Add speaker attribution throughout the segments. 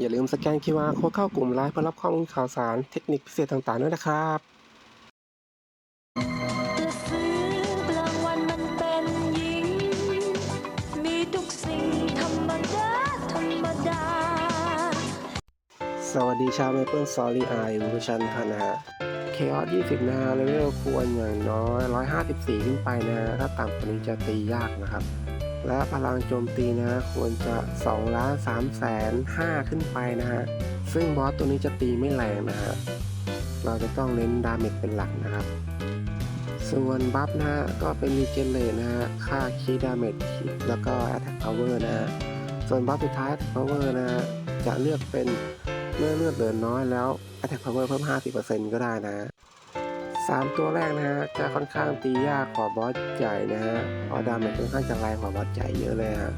Speaker 1: อย่าลืมสแกน QR โค้ดเข้ากลุ่มไลน์เพื่อรับข้อมูลข่าวสารเทคนิคพิเศษต่างๆด้วยนะครับ
Speaker 2: จะซื้อกลางวันมันเป็นหญิงมีทุกสิ่งธรรมดาธรรมดา
Speaker 1: สวัสดีชาว Maple Story i วิวชันค่ะนะฮะ เคออส20 นะเลเวลควรอย่างน้อย 154 ขึ้นไปนะ ถ้าต่ำกว่านี้จะตียากนะครับ และพลังโจมตีนะควรจะ2ล้าน3แสน5ขึ้นไปนะฮะ ซึ่งบอสตัวนี้จะตีไม่แรงนะฮะ เราจะต้องเน้นดาเมจเป็นหลักนะครับส่วนบัฟนะฮะก็เป็นรีเจนเลนะฮะ ค่าคีดาเมจแล้วก็ Attack Power นะฮะ ส่วนบัฟสุดท้าย Attack Power นะฮะ จะเลือกเป็น เมื่อเลือดเหลือน้อยแล้ว Attack Power เพิ่ม 50%ก็ได้นะฮะสามตัวแรกนะฮะจะค่อนข้างตียากกว่าบอสใหญ่นะฮะเพราะดาเมจค่อนข้างจะแรงกว่าบอสใหญ่เยอะเลยฮะ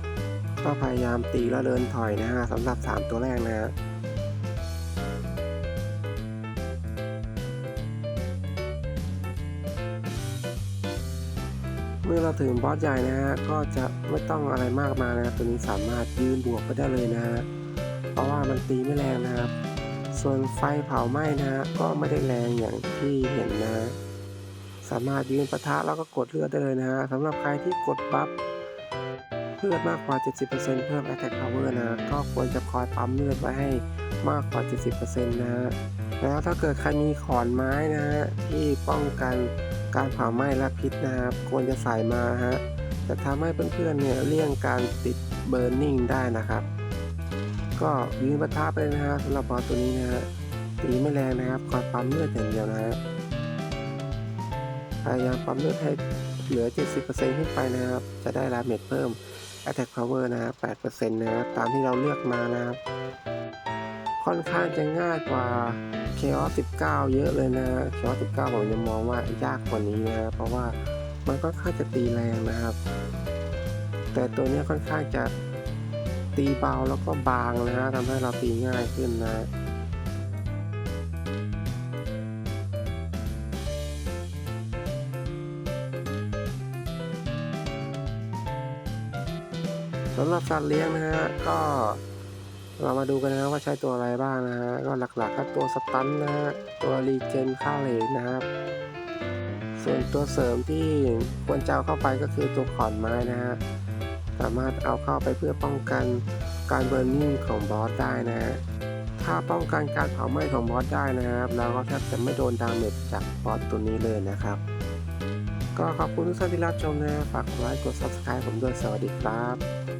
Speaker 1: ก็พยายามตีแล้วเดินถอยนะฮะสำหรับ 3 ตัวแรกนะฮะเมื่อเราถึงบอสใหญ่นะฮะก็จะไม่ต้องอะไรมากมายนะครับตัวนี้สามารถยืนบวกไปได้เลยนะฮะ เพราะว่ามันตีไม่แรงนะครับ ส่วนไฟเผาไหม้นะฮะก็ไม่ได้แรงอย่างที่เห็นนะ สามารถยืนปะทะแล้วก็กดเลือดได้เลยนะฮะสำหรับใครที่กดบัฟเลือดมากกว่า 70%เพิ่ม Attack Power นะ ก็ควรจะคอยปั๊มเลือดไว้ให้มากกว่า 70%นะฮะ แล้วถ้าเกิดใครมีขอนไม้นะฮะที่ป้องกันการเผาไหม้และพิษนะครับ ควรจะใส่มาฮะ จะทำให้เพื่อนๆเนี่ยเลี่ยงการติดเบิร์นนิ่งได้นะครับ ก็ยืนประทับเลยนะฮะสำหรับบอสตัวนี้นะฮะตีไม่แรงนะครับคอยปั๊มเลือดอย่างเดียวนะฮะพยายามปั๊มเลือดให้เหลือ 70%ขึ้นไปนะครับ จะได้ราเมจเพิ่ม Attack Power นะครับ8%นะครับ ตามที่เราเลือกมานะครับ ค่อนข้างจะง่ายกว่า k ค o 19 เยอะเลยนะ k ค o 19 ผมจะมองว่ายากกว่านี้นะเพราะว่ามันก็ค่อนข้างจะตีแรงนะครับ แต่ตัวนี้ค่อนข้างจะ ตีเบาแล้วก็บางนะฮะทำให้เราตีง่ายขึ้นนะสำหรับสัตว์เลี้ยงนะฮะก็เรามาดูกันนะว่าใช้ตัวอะไรบ้างนะฮะก็หลักๆก็ตัวสตันนะฮะตัวรีเจนค่าเลนนะครับ ส่วนตัวเสริมที่ควรจะเอาเข้าไปก็คือตัวขอนไม้นะฮะ สามารถเอาเข้าไปเพื่อป้องกันการเบิร์นนิ่งของบอสได้นะฮะถ้าป้องกันการเผาไหม้ของบอสได้นะครับเราก็แทบจะไม่โดนดาเมจจากบอสตัวนี้เลยนะครับ ก็ขอบคุณทุกท่านที่รับชมนะฝากไลค์กด subscribe ผมด้วยสวัสดีครับ